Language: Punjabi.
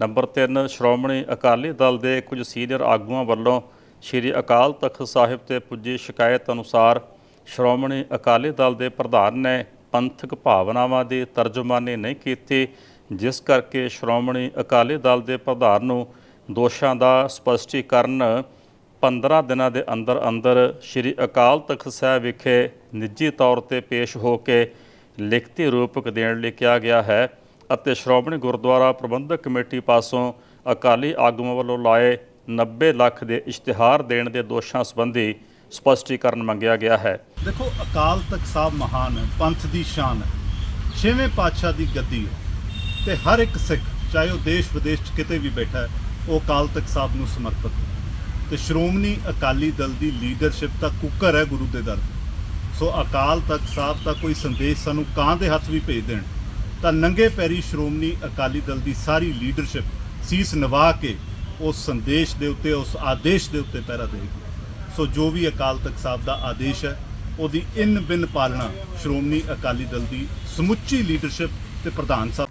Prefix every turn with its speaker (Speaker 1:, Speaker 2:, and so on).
Speaker 1: ਨੰਬਰ 3 ਸ਼੍ਰੋਮਣੀ ਅਕਾਲੀ ਦਲ ਦੇ ਕੁਝ ਸੀਨੀਅਰ ਆਗੂਆਂ ਵੱਲੋਂ ਸ੍ਰੀ ਅਕਾਲ ਤਖਤ ਸਾਹਿਬ ਤੇ ਪੁੱਜੀ ਸ਼ਿਕਾਇਤ ਅਨੁਸਾਰ ਸ਼੍ਰੋਮਣੀ ਅਕਾਲੀ ਦਲ ਦੇ ਪ੍ਰਧਾਨ ਨੇ ਪੰਥਕ ਭਾਵਨਾਵਾਂ ਦੀ ਤਰਜਮਾਨੀ ਨਹੀਂ ਕੀਤੀ, ਜਿਸ ਕਰਕੇ ਸ਼੍ਰੋਮਣੀ ਅਕਾਲੀ ਦਲ ਦੇ ਪ੍ਰਧਾਨ ਨੂੰ ਦੋਸ਼ਾਂ ਦਾ ਸਪਸ਼ਟੀਕਰਨ 15 ਦਿਨਾਂ ਦੇ ਅੰਦਰ ਅੰਦਰ ਸ੍ਰੀ ਅਕਾਲ ਤਖਤ ਸਾਹਿਬ ਵਿਖੇ ਨਿੱਜੀ ਤੌਰ ਤੇ ਪੇਸ਼ ਹੋ ਕੇ ਲਿਖਤੀ ਰੂਪਕ ਦੇਣ ਲਈ ਕਿਹਾ ਗਿਆ ਹੈ। ਅਤੇ ਸ਼੍ਰੋਮਣੀ ਗੁਰਦੁਆਰਾ ਪ੍ਰਬੰਧਕ ਕਮੇਟੀ ਪਾਸੋਂ ਅਕਾਲੀ ਆਗੂਆਂ ਵੱਲੋਂ ਲਾਏ 90 ਲੱਖ ਦੇ ਇਸ਼ਤਿਹਾਰ ਦੇਣ ਦੇ ਦੋਸ਼ਾਂ ਸੰਬੰਧੀ ਸਪਸ਼ਟੀਕਰਨ ਮੰਗਿਆ ਗਿਆ ਹੈ।
Speaker 2: ਦੇਖੋ, ਅਕਾਲ ਤਖਤ ਸਾਹਿਬ ਮਹਾਨ ਹੈ, ਪੰਥ ਦੀ ਸ਼ਾਨ ਹੈ। ਛੇਵੇਂ ਪਾਤਸ਼ਾਹ ਦੀ ਗੱਦੀ ਹੈ ਤੇ ਹਰ ਇੱਕ ਸਿੱਖ, ਚਾਹੇ ਉਹ ਦੇਸ਼ ਵਿਦੇਸ਼ 'ਚ ਕਿਤੇ ਵੀ ਬੈਠਾ ਹੈ, ਉਹ ਅਕਾਲ ਤਖਤ ਸਾਹਿਬ ਨੂੰ ਸਮਰਪਿਤ ਹੈ। ਤੇ ਸ਼੍ਰੋਮਣੀ ਅਕਾਲੀ ਦਲ ਦੀ ਲੀਡਰਸ਼ਿਪ ਤਾਂ ਕੁੱਕਰ ਹੈ ਗੁਰੂ ਦੇ ਦਰ ਸੋ ਅਕਾਲ ਤਖਤ ਸਾਹਿਬ ਦਾ ਕੋਈ ਸੰਦੇਸ਼ ਸਾਨੂੰ ਕਾਂ ਦੇ ਹੱਥ ਵੀ ਭੇਜ ਦੇਣ। ਤਾਂ ਨੰਗੇ ਪੈਰੀ ਸ਼੍ਰੋਮਣੀ ਅਕਾਲੀ ਦਲ ਦੀ ਸਾਰੀ ਲੀਡਰਸ਼ਿਪ ਸੀਸ ਨਿਵਾ ਕੇ ਉਸ ਸੰਦੇਸ਼ ਦੇ ਉੱਤੇ, ਉਸ ਆਦੇਸ਼ ਦੇ ਉੱਤੇ ਪਹਿਰਾ ਦੇਗੀ ਸੋ ਜੋ ਵੀ ਅਕਾਲ ਤਖਤ ਸਾਹਿਬ ਦਾ ਆਦੇਸ਼ ਹੈ, ਉਹਦੀ ਇਨ ਬਿਨ ਪਾਲਣਾ ਸ਼੍ਰੋਮਣੀ ਅਕਾਲੀ ਦਲ ਦੀ ਸਮੁੱਚੀ ਲੀਡਰਸ਼ਿਪ ਤੇ ਪ੍ਰਧਾਨ ਸਾਹਿਬ